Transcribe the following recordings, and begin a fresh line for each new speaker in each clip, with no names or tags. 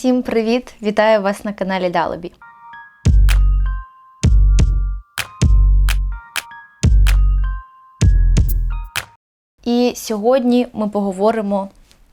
Всім привіт! Вітаю вас на каналі Далебі. І сьогодні ми поговоримо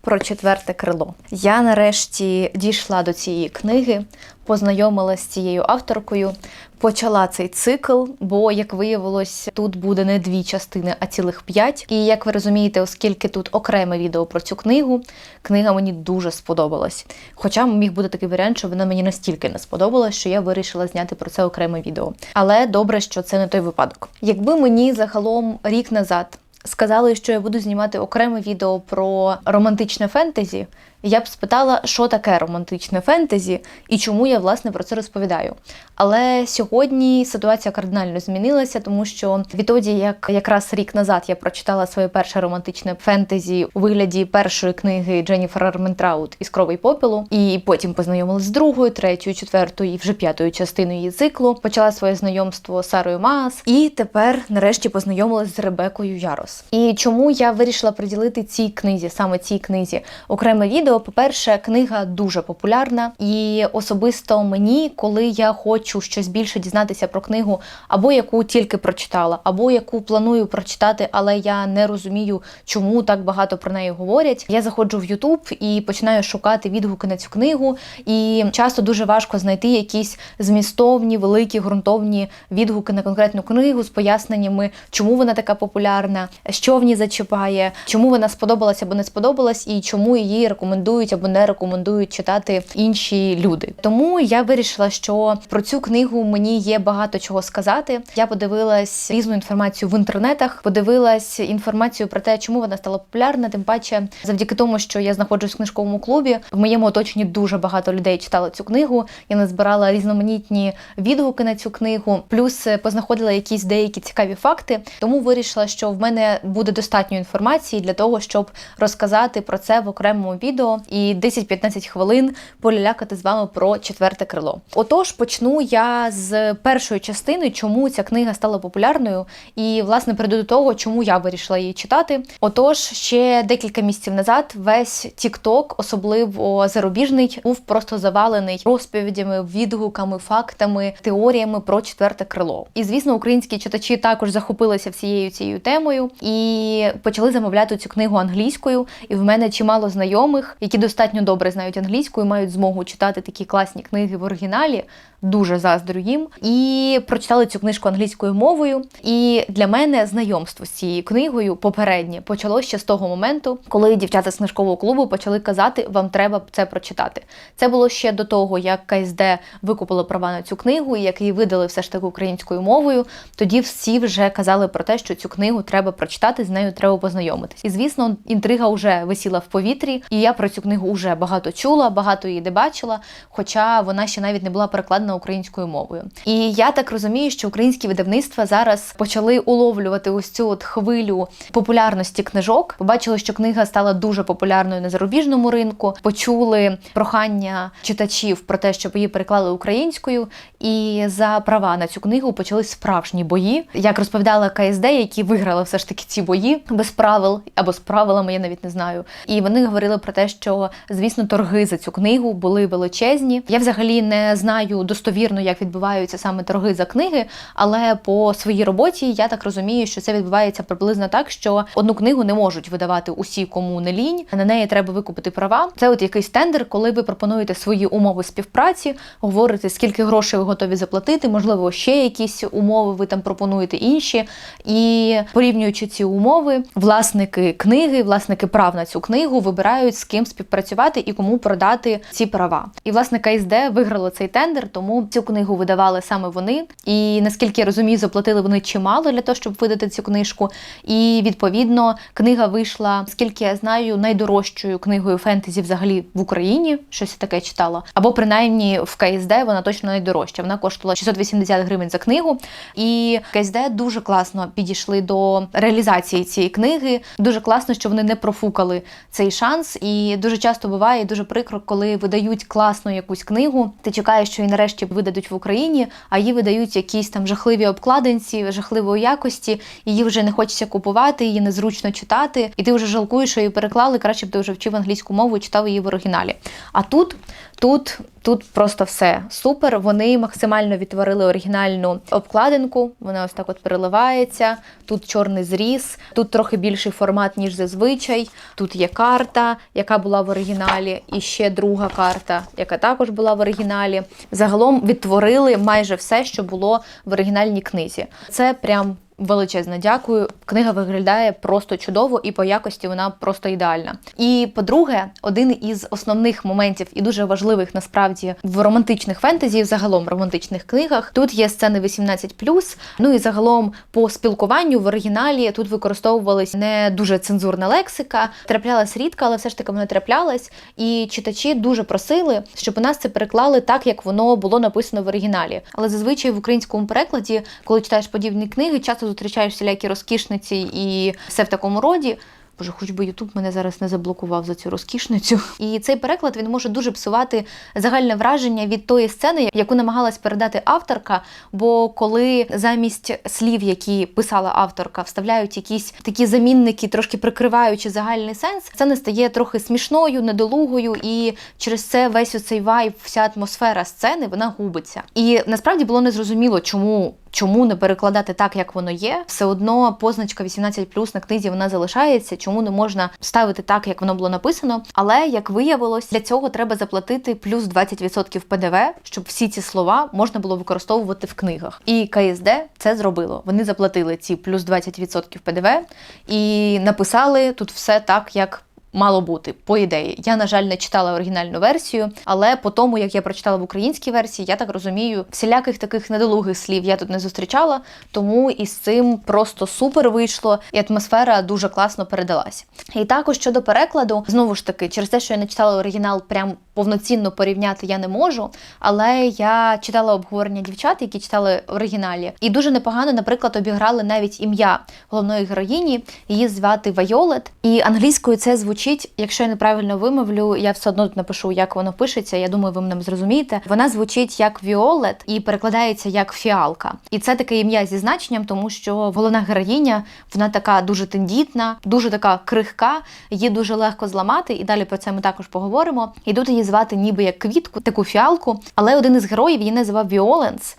про четверте крило. Я нарешті дійшла до цієї книги, познайомилася з цією авторкою, почала цей цикл, бо, як виявилось, тут буде не дві частини, а цілих п'ять. І як ви розумієте, оскільки тут окреме відео про цю книгу, книга мені дуже сподобалась. Хоча міг бути такий варіант, що вона мені настільки не сподобалась, що я вирішила зняти про це окреме відео. Але добре, що це не той випадок. Якби мені загалом рік назад сказали, що я буду знімати окреме відео про романтичне фентезі, я б спитала, що таке романтичне фентезі і чому я власне про це розповідаю. Але сьогодні ситуація кардинально змінилася, тому що відтоді, як якраз рік назад я прочитала своє перше романтичне фентезі у вигляді першої книги Дженніфер Арментраут із крови попілу, і потім познайомилась з другою, третьою, четвертою і вже п'ятою частиною її циклу. Почала своє знайомство з Сарою Маас, і тепер, нарешті, познайомилась з Ребекою Ярос. І чому я вирішила приділити цій книзі, саме цій книзі, окреме відео. По-перше, книга дуже популярна, і особисто мені, коли я хочу щось більше дізнатися про книгу, або яку тільки прочитала, або яку планую прочитати, але я не розумію, чому так багато про неї говорять. Я заходжу в Ютуб і починаю шукати відгуки на цю книгу. І часто дуже важко знайти якісь змістовні, великі ґрунтовні відгуки на конкретну книгу з поясненнями, чому вона така популярна, що в ній зачіпає, чому вона сподобалася або не сподобалась, і чому її рекомендують або не рекомендують читати інші люди. Тому я вирішила, що про цю книгу мені є багато чого сказати. Я подивилась різну інформацію в інтернетах, подивилась інформацію про те, чому вона стала популярна. Тим паче, завдяки тому, що я знаходжусь в книжковому клубі, в моєму оточенні дуже багато людей читали цю книгу. Я назбирала різноманітні відгуки на цю книгу, плюс познаходила якісь деякі цікаві факти. Тому вирішила, що в мене буде достатньо інформації для того, щоб розказати про це в окремому відео і 10-15 хвилин полялякати з вами про четверте крило. Отож, почну я з першої частини, чому ця книга стала популярною, і власне перейду до того, чому я вирішила її читати. Отож, ще декілька місяців назад весь TikTok, особливо зарубіжний, був просто завалений розповідями, відгуками, фактами, теоріями про четверте крило. І звісно, українські читачі також захопилися всією цією темою і почали замовляти цю книгу англійською. І в мене чимало знайомих, які достатньо добре знають англійську і мають змогу читати такі класні книги в оригіналі. Дуже заздрю їм. І прочитали цю книжку англійською мовою. І для мене знайомство з цією книгою попереднє почалося ще з того моменту, коли дівчата з книжкового клубу почали казати, вам треба це прочитати. Це було ще до того, як КСД викупило права на цю книгу, і як її видали все ж таки українською мовою. Тоді всі вже казали про те, що цю книгу треба прочитати, з нею треба познайомитись. І звісно, інтрига вже висіла в повітрі, і я про цю книгу вже багато чула, багато її де бачила, хоча вона ще навіть не була перекладена українською мовою. І я так розумію, що українські видавництва зараз почали уловлювати ось цю от хвилю популярності книжок. Побачили, що книга стала дуже популярною на зарубіжному ринку. Почули прохання читачів про те, щоб її переклали українською. І за права на цю книгу почались справжні бої. Як розповідала КСД, які виграли все ж таки ці бої без правил або з правилами, я навіть не знаю. І вони говорили про те, що звісно торги за цю книгу були величезні. Я взагалі не знаю достовірно, як відбуваються саме торги за книги, але по своїй роботі я так розумію, що це відбувається приблизно так, що одну книгу не можуть видавати усі, кому не лінь. На неї треба викупити права. Це от якийсь тендер, коли ви пропонуєте свої умови співпраці, говорите, скільки грошей ви готові заплатити, можливо, ще якісь умови ви там пропонуєте інші. І порівнюючи ці умови, власники книги, власники прав на цю книгу вибирають з ким співпрацювати і кому продати ці права. І власне КСД виграло цей тендер, тому цю книгу видавали саме вони. І наскільки я розумію, заплатили вони чимало для того, щоб видати цю книжку. І відповідно книга вийшла, скільки я знаю, найдорожчою книгою фентезі взагалі в Україні. Щось таке читала. Або принаймні в КСД вона точно найдорожча. Вона коштувала 680 гривень за книгу. І КСД дуже класно підійшли до реалізації цієї книги. Дуже класно, що вони не профукали цей шанс і Дуже часто буває дуже прикро, коли видають класну якусь книгу. Ти чекаєш, що її нарешті видадуть в Україні, а її видають якісь там жахливі обкладинці, жахливої якості. Її вже не хочеться купувати, її незручно читати, і ти вже жалкуєш, що її переклали. Краще б ти вже вчив англійську мову і читав її в оригіналі. А тут, тут. Тут просто все супер. Вони максимально відтворили оригінальну обкладинку. Вона ось так от переливається. Тут чорний зріз, тут трохи більший формат, ніж зазвичай. Тут є карта, яка була в оригіналі, і ще друга карта, яка також була в оригіналі. Загалом відтворили майже все, що було в оригінальній книзі. Це прям. Величезне дякую. Книга виглядає просто чудово, і по якості вона просто ідеальна. І по-друге, один із основних моментів і дуже важливих насправді в романтичних фентезі, загалом в романтичних книгах. Тут є сцени 18+, Ну і загалом по спілкуванню в оригіналі тут використовувалась не дуже цензурна лексика. Траплялась рідко, але все ж таки вона траплялась. І читачі дуже просили, щоб у нас це переклали так, як воно було написано в оригіналі. Але зазвичай в українському перекладі, коли читаєш подібні книги, часто зустрічаєш всілякі розкішниці і все в такому роді. Боже, хоч би Ютуб мене зараз не заблокував за цю розкішницю. І цей переклад він може дуже псувати загальне враження від тої сцени, яку намагалась передати авторка. Бо коли замість слів, які писала авторка, вставляють якісь такі замінники, трошки прикриваючи загальний сенс, це не стає трохи смішною, недолугою, і через це весь оцей вайб, вся атмосфера сцени вона губиться. І насправді було незрозуміло, чому. Чому не перекладати так, як воно є? Все одно позначка 18+, на книзі вона залишається. Чому не можна ставити так, як воно було написано? Але як виявилось, для цього треба заплатити плюс 20% ПДВ, щоб всі ці слова можна було використовувати в книгах. І КСД це зробило. Вони заплатили ці плюс 20% ПДВ і написали тут все так, як мало бути, по ідеї. Я, на жаль, не читала оригінальну версію, але по тому, як я прочитала в українській версії, я так розумію, всіляких таких недолугих слів я тут не зустрічала, тому із цим просто супер вийшло, і атмосфера дуже класно передалась. І також щодо перекладу, знову ж таки, через те, що я не читала оригінал, прям повноцінно порівняти я не можу. Але я читала обговорення дівчат, які читали оригіналі, і дуже непогано, наприклад, обіграли навіть ім'я головної героїні. Її звати Вайолет, і англійською це звучить звучить, якщо я неправильно вимовлю, я все одно тут напишу, як воно пишеться. Я думаю, ви мене зрозумієте. Вона звучить як Віолет і перекладається як фіалка. І це таке ім'я зі значенням, тому що головна героїня вона така дуже тендітна, дуже така крихка, її дуже легко зламати. І далі про це ми також поговоримо. І тут її звати ніби як квітку, таку фіалку. Але один із героїв її називав Віоленс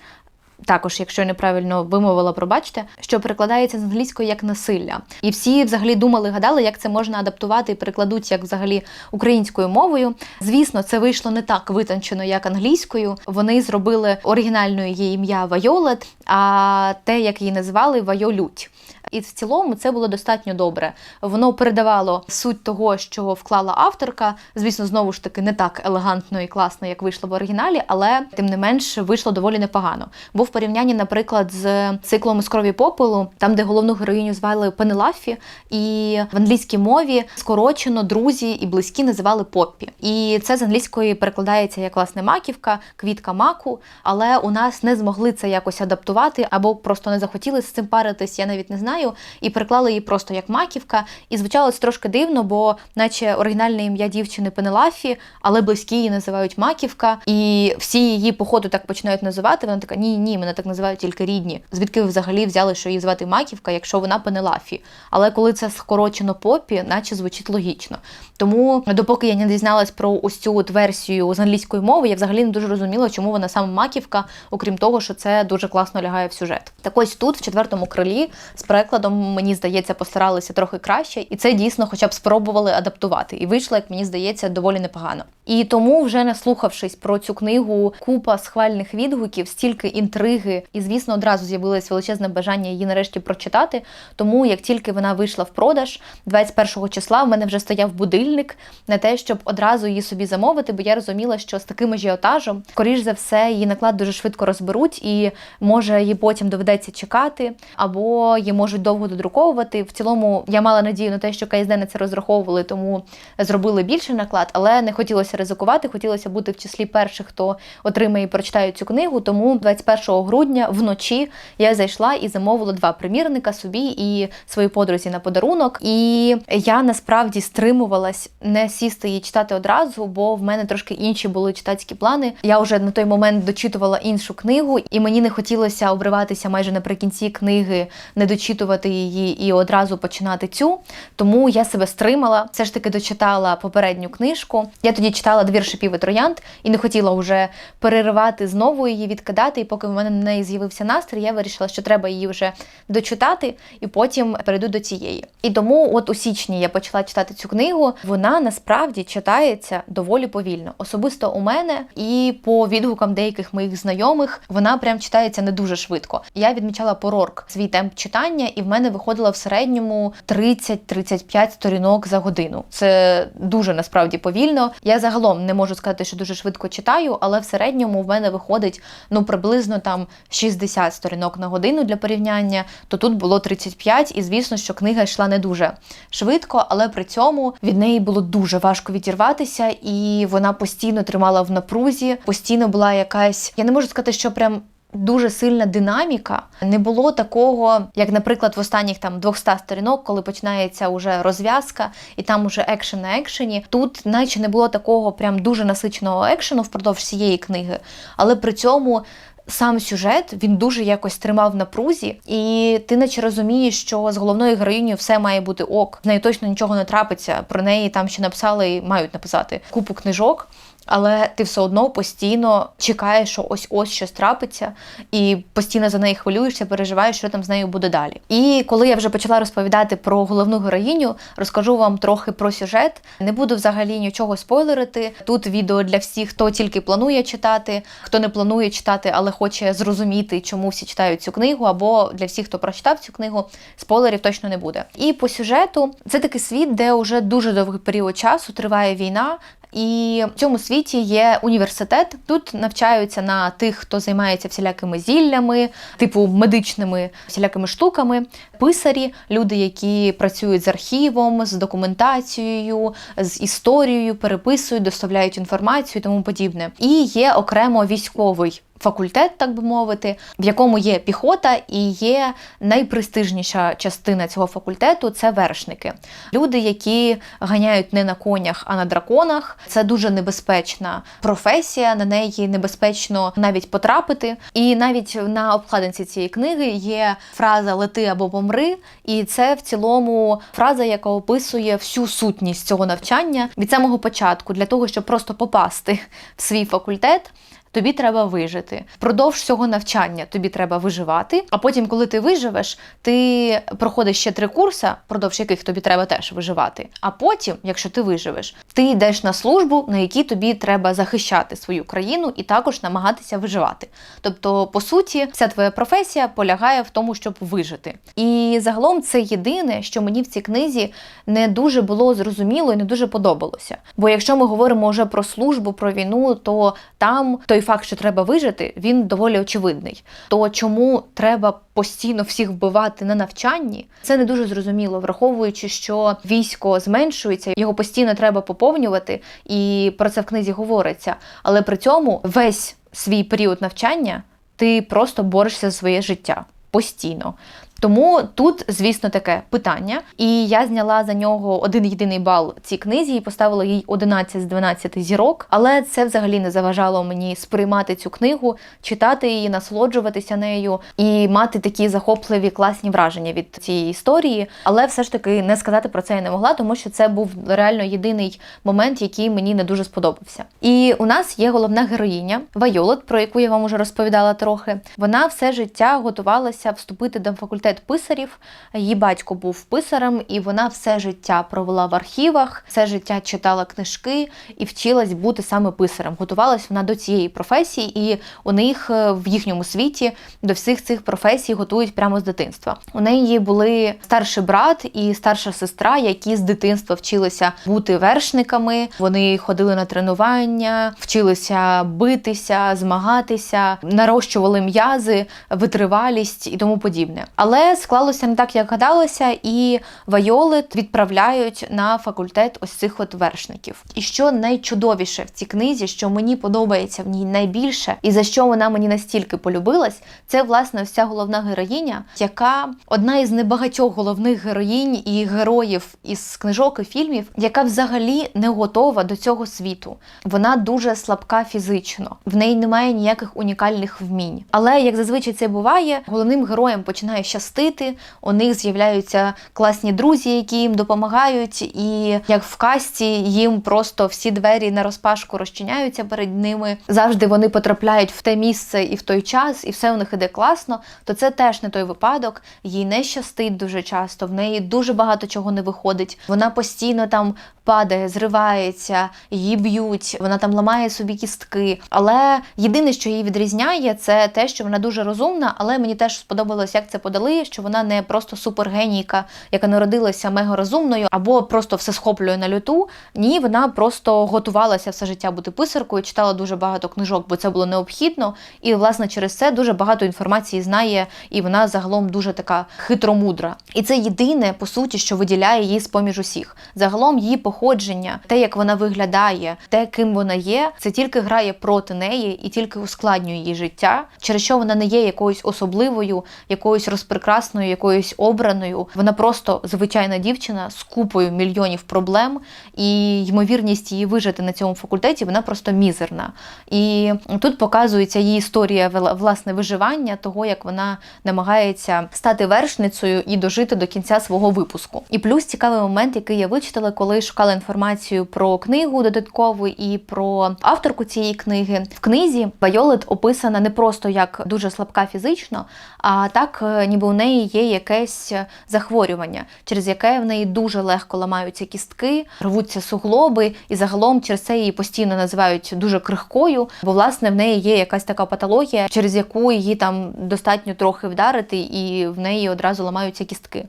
також, якщо я неправильно вимовила, пробачте, що перекладається з англійської як насилля. І всі взагалі думали, гадали, як це можна адаптувати і перекладуть як взагалі українською мовою. Звісно, це вийшло не так витончено, як англійською. Вони зробили оригінальною її ім'я Вайолет, а те, як її називали, Вайолють. І в цілому це було достатньо добре. Воно передавало суть того, що вклала авторка. Звісно, знову ж таки не так елегантно і класно, як вийшло в оригіналі, але тим не менш вийшло доволі непогано. Бо в порівнянні, наприклад, з циклом з крові попелу, там, де головну героїню звали Пенелафі, і в англійській мові скорочено друзі і близькі називали Поппі. І це з англійської перекладається як власне маківка, квітка маку. Але у нас не змогли це якось адаптувати або просто не захотіли з цим паритись. Я навіть не знаю знаю, і переклали її просто як маківка. І звучало це трошки дивно, бо, наче оригінальне ім'я дівчини Пенелафі, але близькі її називають маківка, і всі її походу так починають називати. Вона така: ні, ні, мене так називають тільки рідні. Звідки ви взагалі взяли, що її звати Маківка, якщо вона Пенелафі? Але коли це скорочено попі, наче звучить логічно. Тому, допоки я не дізналась про ось цю от версію з англійської мови, я взагалі не дуже розуміла, чому вона саме маківка, окрім того, що це дуже класно лягає в сюжет. Так ось тут, в четвертому крилі, з перекладом, мені здається, постаралися трохи краще, і це дійсно, хоча б спробували адаптувати. І вийшло, як мені здається, доволі непогано. І тому, вже наслухавшись про цю книгу, купа схвальних відгуків, стільки інтриги, і звісно, одразу з'явилось величезне бажання її нарешті прочитати. Тому як тільки вона вийшла в продаж, 21 числа в мене вже стояв будильник на те, щоб одразу її собі замовити, бо я розуміла, що з таким ажіотажем, скоріш за все, її наклад дуже швидко розберуть, і може її потім доведеться чекати, або її можуть можуть довго додруковувати. В цілому я мала надію на те, що КСД на це розраховували, тому зробили більше наклад, але не хотілося ризикувати. Хотілося бути в числі перших, хто отримає і прочитає цю книгу. Тому 21 грудня вночі я зайшла і замовила два примірника собі і своїй подрузі на подарунок. І я насправді стримувалась не сісти і читати одразу, бо в мене трошки інші були читацькі плани. Я вже на той момент дочитувала іншу книгу, і мені не хотілося обриватися майже наприкінці книги, не дочитувати її і одразу починати цю. Тому я себе стримала, все ж таки дочитала попередню книжку. Я тоді читала двір шипів і троянд і не хотіла вже переривати знову її відкидати. І поки в мене на неї з'явився настрій, я вирішила, що треба її вже дочитати, і потім перейду до цієї. І тому, от у січні, я почала читати цю книгу. Вона насправді читається доволі повільно. Особисто у мене і по відгукам деяких моїх знайомих вона прям читається не дуже швидко. Я відмічала по Рорк свій темп читання, і в мене виходило в середньому 30-35 сторінок за годину. Це дуже насправді повільно. Я загалом не можу сказати, що дуже швидко читаю, але в середньому в мене виходить ну приблизно там 60 сторінок на годину для порівняння. То тут було 35, і звісно, що книга йшла не дуже швидко, але при цьому від неї було дуже важко відірватися, і вона постійно тримала в напрузі, постійно була якась. Я не можу сказати, що прям. Дуже сильна динаміка. Не було такого, як, наприклад, в останніх там 200 сторінок, коли починається уже розв'язка, і там уже екшен на екшені. Тут, наче не було такого прям дуже насиченого екшену впродовж всієї книги, але при цьому. Сам сюжет він дуже якось тримав в напрузі, і ти наче розумієш, що з головною героїнею все має бути ок. З нею точно нічого не трапиться. Про неї там ще написали і мають написати купу книжок але ти все одно постійно чекаєш, що ось ось щось трапиться, і постійно за неї хвилюєшся, переживаєш, що там з нею буде далі. І коли я вже почала розповідати про головну героїню, розкажу вам трохи про сюжет. Не буду взагалі нічого спойлерити. Тут відео для всіх, хто тільки планує читати, хто не планує читати, але хоче зрозуміти, чому всі читають цю книгу, або для всіх, хто прочитав цю книгу, спойлерів точно не буде. І по сюжету це такий світ, де вже дуже довгий період часу триває війна. І в цьому світі є університет. Тут навчаються на тих, хто займається всілякими зіллями, типу медичними всілякими штуками, писарі, люди, які працюють з архівом, з документацією, з історією, переписують, доставляють інформацію і тому подібне. І є окремо військовий факультет, так би мовити, в якому є піхота, і є найпрестижніша частина цього факультету це вершники. Люди, які ганяють не на конях, а на драконах. Це дуже небезпечна професія, на неї небезпечно навіть потрапити. І навіть на обкладинці цієї книги є фраза Лети або помри, і це в цілому фраза, яка описує всю сутність цього навчання від самого початку, для того, щоб просто попасти в свій факультет тобі треба вижити. Впродовж цього навчання тобі треба виживати. А потім, коли ти виживеш, ти проходиш ще три курси, впродовж яких тобі треба теж виживати. А потім, якщо ти виживеш, ти йдеш на службу, на якій тобі треба захищати свою країну і також намагатися виживати. Тобто, по суті, вся твоя професія полягає в тому, щоб вижити. І загалом це єдине, що мені в цій книзі не дуже було зрозуміло і не дуже подобалося. Бо якщо ми говоримо вже про службу, про війну, то там той факт, що треба вижити, він доволі очевидний. То чому треба постійно всіх вбивати на навчанні, це не дуже зрозуміло, враховуючи, що військо зменшується, його постійно треба поповнювати, і про це в книзі говориться. Але при цьому весь свій період навчання ти просто борешся за своє життя постійно. Тому тут, звісно, таке питання. І я зняла за нього один єдиний бал цій книзі і поставила їй 11 з 12 зірок. Але це взагалі не заважало мені сприймати цю книгу, читати її, насолоджуватися нею і мати такі захопливі класні враження від цієї історії. Але все ж таки не сказати про це я не могла, тому що це був реально єдиний момент, який мені не дуже сподобався. І у нас є головна героїня Вайолет, про яку я вам уже розповідала трохи. Вона все життя готувалася вступити до факультету факультет писарів. Її батько був писарем, і вона все життя провела в архівах, все життя читала книжки і вчилась бути саме писарем. Готувалась вона до цієї професії, і у них е, в їхньому світі до всіх цих професій готують прямо з дитинства. У неї були старший брат і старша сестра, які з дитинства вчилися бути вершниками. Вони ходили на тренування, вчилися битися, змагатися, нарощували м'язи, витривалість і тому подібне. Але Але склалося не так, як гадалося, і Вайолет відправляють на факультет ось цих от вершників. І що найчудовіше в цій книзі, що мені подобається в ній найбільше, і за що вона мені настільки полюбилась, це власне вся головна героїня, яка одна із небагатьох головних героїнь і героїв із книжок і фільмів, яка взагалі не готова до цього світу. Вона дуже слабка фізично, в неї немає ніяких унікальних вмінь. Але як зазвичай це буває, головним героям починає щастити. У них з'являються класні друзі, які їм допомагають, і як в касті їм просто всі двері на розпашку розчиняються перед ними. Завжди вони потрапляють в те місце і в той час, і все у них іде класно. То це теж не той випадок. Їй не щастить дуже часто. В неї дуже багато чого не виходить. Вона постійно там падає, зривається, її б'ють, вона там ламає собі кістки. Але єдине, що її відрізняє, це те, що вона дуже розумна, але мені теж сподобалось, як це подали, що вона не просто супергенійка, яка народилася мега розумною, або просто все схоплює на люту. Ні, вона просто готувалася все життя бути писаркою, читала дуже багато книжок, бо це було необхідно. І, власне, через це дуже багато інформації знає, і вона загалом дуже така хитромудра. І це єдине, по суті, що виділяє її з поміж усіх. Загалом її походження, те, як вона виглядає, те, ким вона є, це тільки грає проти неї і тільки ускладнює її життя, через що вона не є якоюсь особливою, якоюсь розпрекрасною, якоюсь обраною. Вона просто звичайна дівчина з купою мільйонів проблем, і ймовірність її вижити на цьому факультеті вона просто мізерна. І тут показується її історія власне виживання, того як вона намагається стати вершницею і дожити до кінця свого випуску. І плюс цікавий момент, який я вичитала, коли шукала інформацію про книгу додаткову і про авторку цієї книги. В книзі Вайолет описана не просто як дуже слабка фізично, а так, ніби у неї є якесь захворювання, через яке в неї дуже легко ламаються кістки, рвуться суглоби, і загалом через це її постійно називають дуже крихкою, бо власне в неї є якась така патологія, через яку її там достатньо трохи вдарити, і в неї одразу ламаються кістки.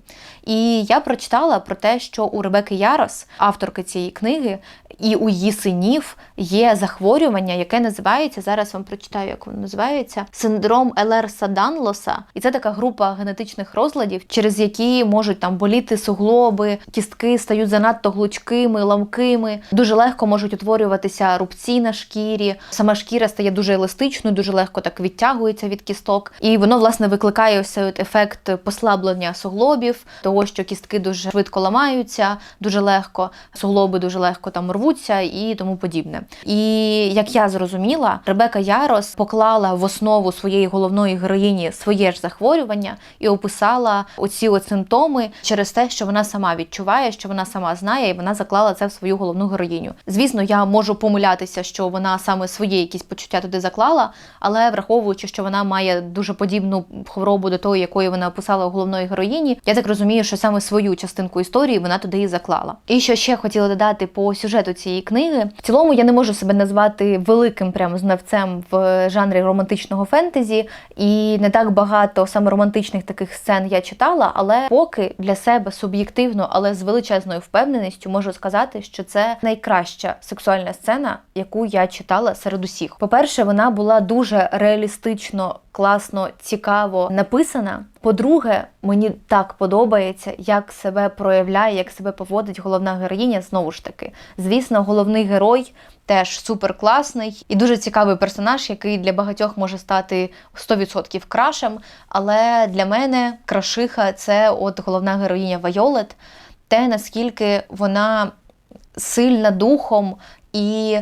І я прочитала про те, що у Ребеки Ярос, авторки цієї книги, і у її синів є захворювання, яке називається зараз. Вам прочитаю, як воно називається синдром Елерса Данлоса. І це така група генетичних розладів, через які можуть там боліти суглоби, кістки стають занадто глучкими, ламкими. Дуже легко можуть утворюватися рубці на шкірі. Сама шкіра стає дуже еластичною, дуже легко так відтягується від кісток. І воно власне викликає ось ефект послаблення суглобів, того, що кістки дуже швидко ламаються, дуже легко, суглоби дуже легко там рвуться і тому подібне. І як я зрозуміла, Ребека Ярос поклала в основу своєї головної героїні своє ж захворювання і описала оці от симптоми через те, що вона сама відчуває, що вона сама знає, і вона заклала це в свою головну героїню. Звісно, я можу помилятися, що вона саме свої якісь почуття туди заклала, але враховуючи, що вона має дуже подібну хворобу до тої, якої вона описала у головної героїні, я так розумію, що саме свою частинку історії вона туди і заклала. І що ще хотіла додати по сюжету цієї книги. В цілому я не можу себе назвати великим прям знавцем в жанрі романтичного фентезі, і не так багато саме романтичних таких сцен я читала, але поки для себе суб'єктивно, але з величезною впевненістю можу сказати, що це найкраща сексуальна сцена, яку я читала серед усіх. По-перше, вона була дуже реалістично, класно, цікаво написана. По-друге, мені так подобається, як себе проявляє, як себе поводить головна героїня. Знову ж таки, звісно, головний герой теж супер класний і дуже цікавий персонаж, який для багатьох може стати 100% крашем. Але для мене крашиха це от головна героїня Вайолет, те наскільки вона сильна духом і.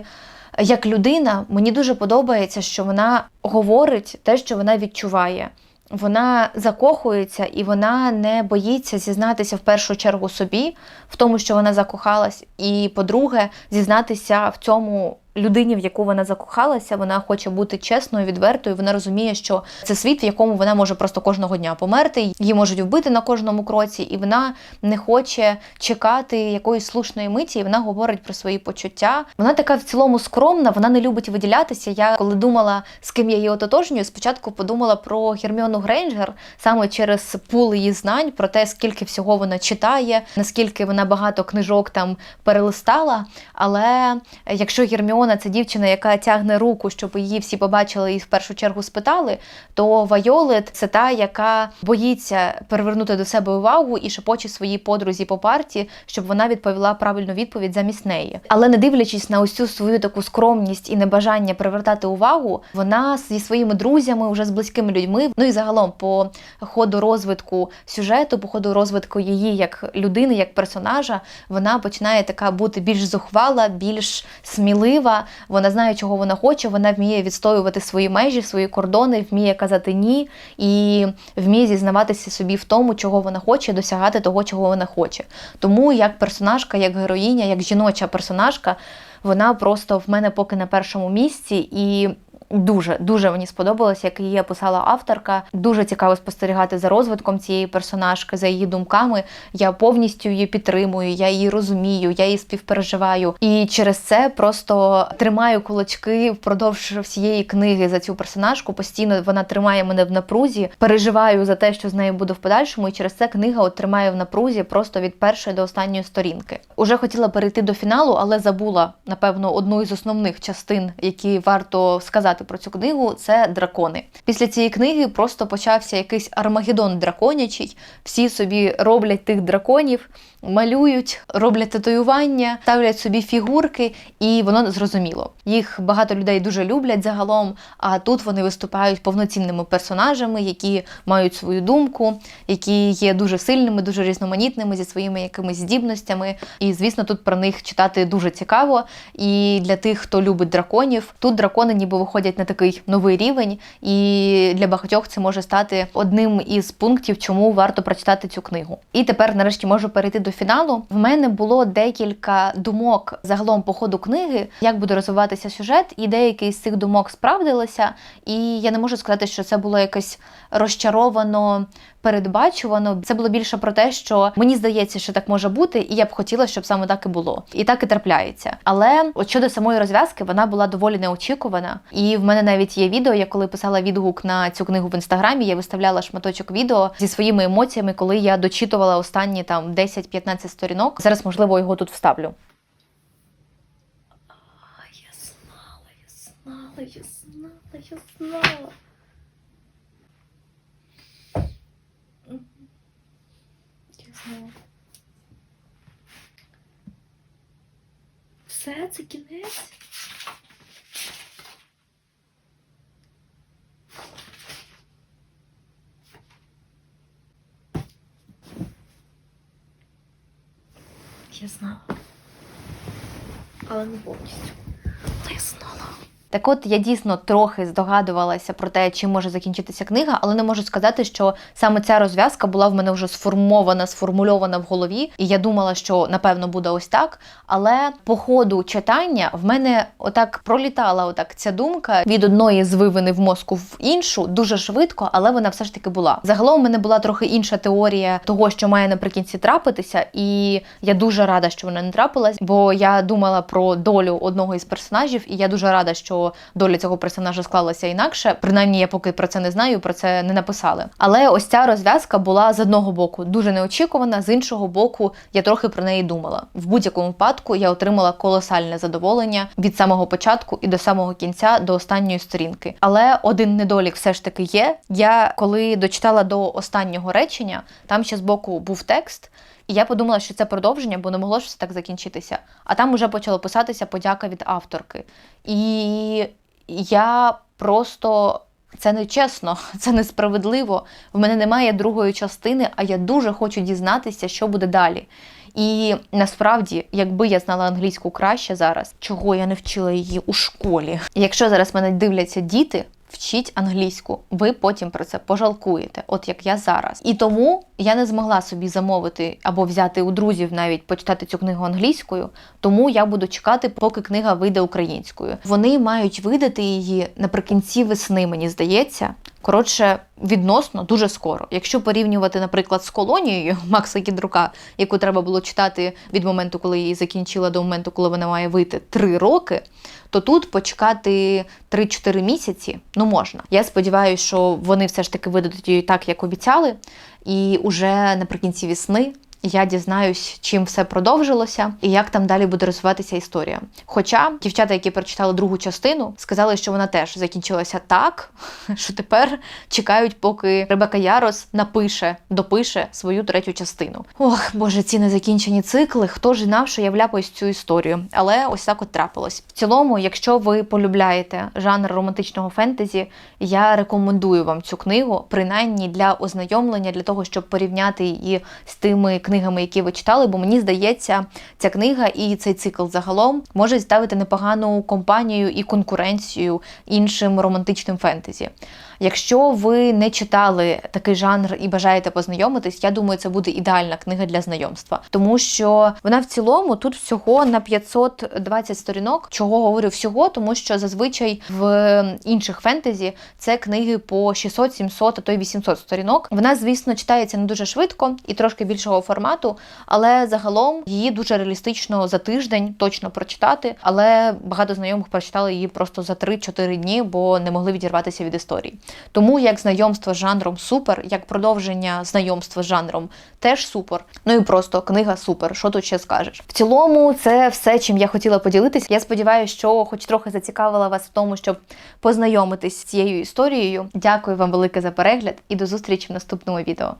Як людина, мені дуже подобається, що вона говорить те, що вона відчуває. Вона закохується і вона не боїться зізнатися в першу чергу собі в тому, що вона закохалась. І, по-друге, зізнатися в цьому людині, в яку вона закохалася. Вона хоче бути чесною, відвертою. Вона розуміє, що це світ, в якому вона може просто кожного дня померти. Її можуть вбити на кожному кроці, і вона не хоче чекати якоїсь слушної миті. І вона говорить про свої почуття. Вона така в цілому скромна, вона не любить виділятися. Я коли думала, з ким я її ототожнюю, спочатку подумала про Герміону Грейнджер саме через пул її знань, про те, скільки всього вона читає, наскільки вона багато книжок там перелистала. Але якщо Герміона Альона це дівчина, яка тягне руку, щоб її всі побачили і в першу чергу спитали. То Вайолет це та, яка боїться привернути до себе увагу і шепоче своїй подрузі по парті, щоб вона відповіла правильну відповідь замість неї. Але не дивлячись на цю свою таку скромність і небажання привертати увагу, вона зі своїми друзями, вже з близькими людьми, ну і загалом по ходу розвитку сюжету, по ходу розвитку її як людини, як персонажа, вона починає така бути більш зухвала, більш смілива. Вона знає, чого вона хоче. Вона вміє відстоювати свої межі, свої кордони, вміє казати ні і вміє зізнаватися собі в тому, чого вона хоче, досягати того, чого вона хоче. Тому як персонажка, як героїня, як жіноча персонажка, вона просто в мене поки на першому місці і. Дуже дуже мені сподобалось, як її описала авторка. Дуже цікаво спостерігати за розвитком цієї персонажки, за її думками. Я повністю її підтримую, я її розумію, я її співпереживаю. І через це просто тримаю кулачки впродовж всієї книги за цю персонажку. Постійно вона тримає мене в напрузі. Переживаю за те, що з нею буде в подальшому. І через це книга от тримає в напрузі просто від першої до останньої сторінки. Уже хотіла перейти до фіналу, але забула напевно одну із основних частин, які варто сказати про цю книгу, це дракони. Після цієї книги просто почався якийсь армагеддон драконячий. Всі собі роблять тих драконів, малюють, роблять татуювання, ставлять собі фігурки, і воно зрозуміло. Їх багато людей дуже люблять загалом. А тут вони виступають повноцінними персонажами, які мають свою думку, які є дуже сильними, дуже різноманітними зі своїми якимись здібностями. І звісно, тут про них читати дуже цікаво. І для тих, хто любить драконів, тут дракони ніби виходять на такий новий рівень, і для багатьох це може стати одним із пунктів, чому варто прочитати цю книгу. І тепер, нарешті, можу перейти до фіналу. В мене було декілька думок загалом по ходу книги, як буде розвиватися сюжет, і деякі з цих думок справдилися. І я не можу сказати, що це було якось розчаровано. Передбачувано, це було більше про те, що мені здається, що так може бути, і я б хотіла, щоб саме так і було. І так і трапляється. Але от щодо самої розв'язки, вона була доволі неочікувана. І в мене навіть є відео. Я коли писала відгук на цю книгу в інстаграмі, я виставляла шматочок відео зі своїми емоціями, коли я дочитувала останні там 10-15 сторінок. Зараз, можливо, його тут вставлю.
Я знала, я знала, я знала, я знала. Я знала. Все, це кінець? Я знала. Але не повністю. Але я знала.
Так от я дійсно трохи здогадувалася про те, чим може закінчитися книга, але не можу сказати, що саме ця розв'язка була в мене вже сформована, сформульована в голові, і я думала, що напевно буде ось так. Але по ходу читання в мене отак пролітала отак ця думка від одної звивини в мозку в іншу дуже швидко, але вона все ж таки була. Загалом в мене була трохи інша теорія того, що має наприкінці трапитися, і я дуже рада, що вона не трапилась, бо я думала про долю одного із персонажів, і я дуже рада, що доля цього персонажа склалася інакше. Принаймні, я поки про це не знаю, про це не написали. Але ось ця розв'язка була з одного боку дуже неочікувана, з іншого боку, я трохи про неї думала. В будь-якому випадку я отримала колосальне задоволення від самого початку і до самого кінця, до останньої сторінки. Але один недолік все ж таки є. Я коли дочитала до останнього речення, там ще збоку був текст. І я подумала, що це продовження, бо не могло ж все так закінчитися. А там уже почало писатися подяка від авторки. І я просто. Це не чесно, це несправедливо. В мене немає другої частини, а я дуже хочу дізнатися, що буде далі. І насправді, якби я знала англійську краще зараз, чого я не вчила її у школі. Якщо зараз мене дивляться діти, вчіть англійську, ви потім про це пожалкуєте, от як я зараз. І тому я не змогла собі замовити або взяти у друзів навіть почитати цю книгу англійською, тому я буду чекати, поки книга вийде українською. Вони мають видати її наприкінці весни, мені здається. Коротше, відносно дуже скоро. Якщо порівнювати, наприклад, з колонією Макса Кідрука, яку треба було читати від моменту, коли її закінчила, до моменту, коли вона має вийти три роки, то тут почекати 3-4 місяці ну можна. Я сподіваюся, що вони все ж таки видадуть її так, як обіцяли. І уже наприкінці весни я дізнаюсь, чим все продовжилося і як там далі буде розвиватися історія. Хоча дівчата, які прочитали другу частину, сказали, що вона теж закінчилася так, що тепер чекають, поки Ребека Ярос напише, допише свою третю частину. Ох, боже, ці незакінчені цикли. Хто ж знав, що я вляпаюсь цю історію? Але ось так от трапилось. В цілому, якщо ви полюбляєте жанр романтичного фентезі, я рекомендую вам цю книгу, принаймні для ознайомлення, для того, щоб порівняти її з тими книгами, які ви читали. Бо мені здається, ця книга і цей цикл загалом можуть ставити непогану компанію і конкуренцію іншим романтичним фентезі. Якщо ви не читали такий жанр і бажаєте познайомитись, я думаю, це буде ідеальна книга для знайомства, тому що вона в цілому тут всього на 520 сторінок. Чого говорю всього, тому що зазвичай в інших фентезі це книги по 600, 700, а то й 800 сторінок. Вона, звісно, читається не дуже швидко і трошки більшого формату, але загалом її дуже реалістично за тиждень точно прочитати. Але багато знайомих прочитали її просто за 3-4 дні, бо не могли відірватися від історії. Тому як знайомство з жанром супер, як продовження знайомства з жанром теж супер. Ну і просто книга супер. Що тут ще скажеш? В цілому, це все, чим я хотіла поділитися. Я сподіваюся, що хоч трохи зацікавила вас в тому, щоб познайомитись з цією історією. Дякую вам велике за перегляд і до зустрічі в наступному відео.